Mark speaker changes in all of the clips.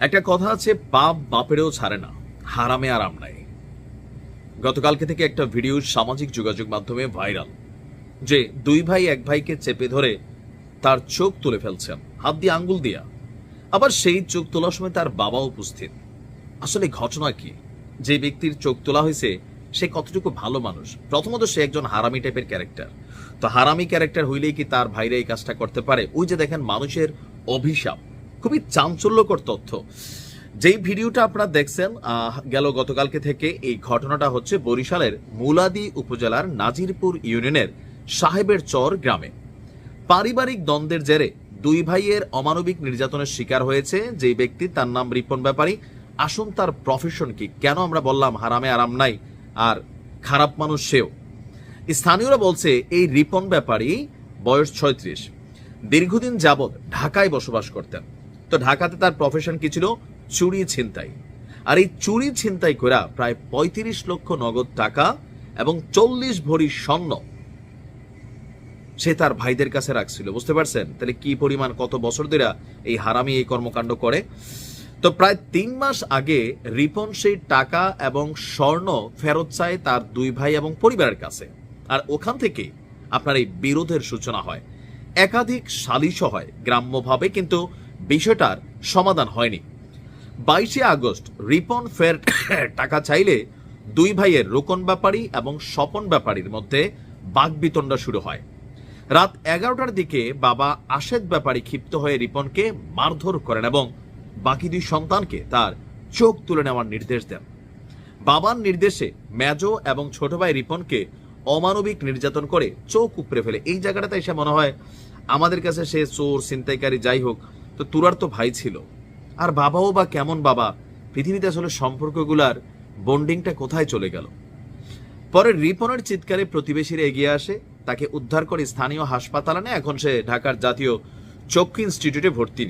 Speaker 1: একটা কথা আছে বাপ বাপেরও ছাড়ে না, হারামে আরাম নাই। গতকালকে থেকে একটা ভিডিও সামাজিক যোগাযোগ মাধ্যমে ভাইরাল, যে দুই ভাই এক ভাইকে চেপে ধরে তার চোখ তুলে ফেলছেন, হাত দিয়ে আঙ্গুল দিয়া। আবার সেই চোখ তোলার সময় তার বাবা উপস্থিত। আসলে ঘটনা কি? যে ব্যক্তির চোখ তোলা হয়েছে, সে কতটুকু ভালো মানুষ? প্রথমত সে একজন হারামি টাইপের ক্যারেক্টার। তো হারামি ক্যারেক্টার হইলেই কি তার ভাইরা এই কাজটা করতে পারে? ওই যে দেখেন মানুষের অভিশাপ। খুবই চাঞ্চল্যকর তথ্য। যেই ভিডিওটা আপনারা দেখছেন গেল গতকালকে থেকে এই ঘটনাটা হচ্ছে বরিশালের মুলাদি উপজেলার নাজিরপুর ইউনিয়নের সাহেবের চর গ্রামে। পারিবারিক দ্বন্দ্বের জেরে দুই ভাইয়ের অমানবিক নির্যাতনের শিকার হয়েছে। যেই ব্যক্তি তার নাম রিপন ব্যাপারী, আসুন তার প্রফেশন কি? কেন আমরা বললাম হারামে আরাম নাই আর খারাপ মানুষ সেও? স্থানীয়রা বলছে এই রিপন ব্যাপারী বয়স ছয়ত্রিশ। দীর্ঘদিন যাবৎ ঢাকায় বসবাস করতেন। তো ঢাকাতে তার প্রফেশন কি ছিল? চুরি ছিনতাই। আর এই চুরি ছিনতাই করা প্রায় পঁয়ত্রিশ লক্ষ নগদ টাকা এবং চল্লিশ ভরি স্বর্ণ সে তার ভাইদের কাছে রাখছিল। বুঝতে পারছেন? তাহলে কি পরিমাণ, কত বছর ধরে এই হারামি এই কর্মকাণ্ড করে? তো প্রায় তিন মাস আগে রিপন সেই টাকা এবং স্বর্ণ ফেরত চায় তার দুই ভাই এবং পরিবারের কাছে। আর ওখান থেকে আপনার এই বিরোধের সূচনা হয়। একাধিক সালিশও হয়, গ্রাম্যভাবে, কিন্তু বিষয়টার সমাধান হয়নি। বাইশে আগস্ট রিপন ফের টাকা চাইলে দুই ভাইয়ের রোকন ব্যাপারী এবং স্বপন ব্যাপারীর মধ্যে বাগবিতণ্ডা শুরু হয়। রাত এগারোটার দিকে বাবা আশেদ ব্যাপারী ক্ষিপ্ত হয়ে রিপনকে মারধর করেন এবং বাকি দুই সন্তানকে তার চোখ তুলে নেওয়ার নির্দেশ দেন। বাবার নির্দেশে মেজো এবং ছোট ভাই রিপনকে অমানবিক নির্যাতন করে চোখ উপড়ে ফেলে। এই জায়গাটাতে এসে মনে হয়, আমাদের কাছে সে চোর, ছিনতাইকারী যাই হোক তো তুরার তো ভাই ছিল। আর বাবাও বা কেমন বাবা, পৃথিবীতে আসলে সম্পর্কগুলার বন্ডিংটা কোথায় চলে গেল? পরে রিপনের চিৎকারে প্রতিবেশীরা এগিয়ে আসে, তাকে উদ্ধার করে স্থানীয় হাসপাতাল আনে এখন সে ঢাকার জাতীয় চক্ষু ইনস্টিটিউটে ভর্তি।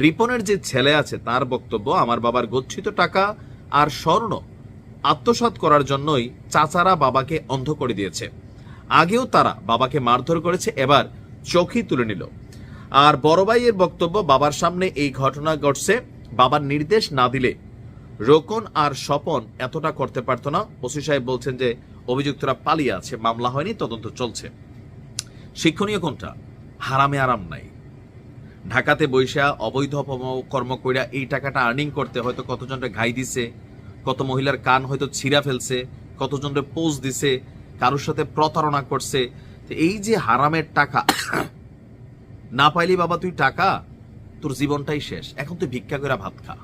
Speaker 1: রিপনের যে ছেলে আছে, তার বক্তব্য, আমার বাবার গচ্ছিত টাকা আর স্বর্ণ আত্মসাৎ করার জন্যই চাচারা বাবাকে অন্ধ করে দিয়েছে। আগেও তারা বাবাকে মারধর করেছে, এবার চোখই তুলে নিল। আর বড় ভাইয়ের বক্তব্য, বাবার সামনে এই ঘটনা ঘটছে, বাবার নির্দেশ না দিলে রোকন আর স্বপন এতটা করতে পারতো না। ওসি সাহেব বলছেন যে, অভিযুক্তরা পালিয়ে আছে, মামলা হয়নি, তদন্ত চলছে। শিক্ষণীয় কোনটা? হারামে আরাম নাই। ঢাকাতে বৈশা অবৈধ কর্ম কইরা এই টাকাটা আর্নিং করতে হয়তো কতজনরে ঘাই দিছে, কত মহিলার কান হয়তো ছিঁড়া ফেলছে, কতজনরে পোজ দিছে, কারোর সাথে প্রতারণা করছে। এই যে হারামের টাকা না পাইলি বাবা তুই টাকা, তোর জীবনটাই শেষ। এখন তুই ভিক্ষা করে ভাত খা।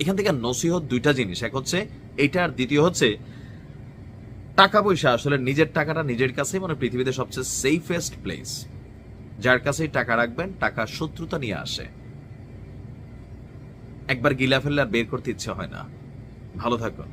Speaker 1: এখান থেকে নসিহত দুইটা জিনিস। এক হচ্ছে, এইটা আর দ্বিতীয় হচ্ছে, টাকা পয়সা আসলে নিজের টাকাটা নিজের কাছেই মানে পৃথিবীতে সবচেয়ে সেফেস্ট প্লেস যার কাছেই টাকা রাখবেন, টাকা শত্রুতা নিয়ে আসে। একবার গিলা ফেললে আর বের করতে ইচ্ছে হয় না। ভালো থাকুন।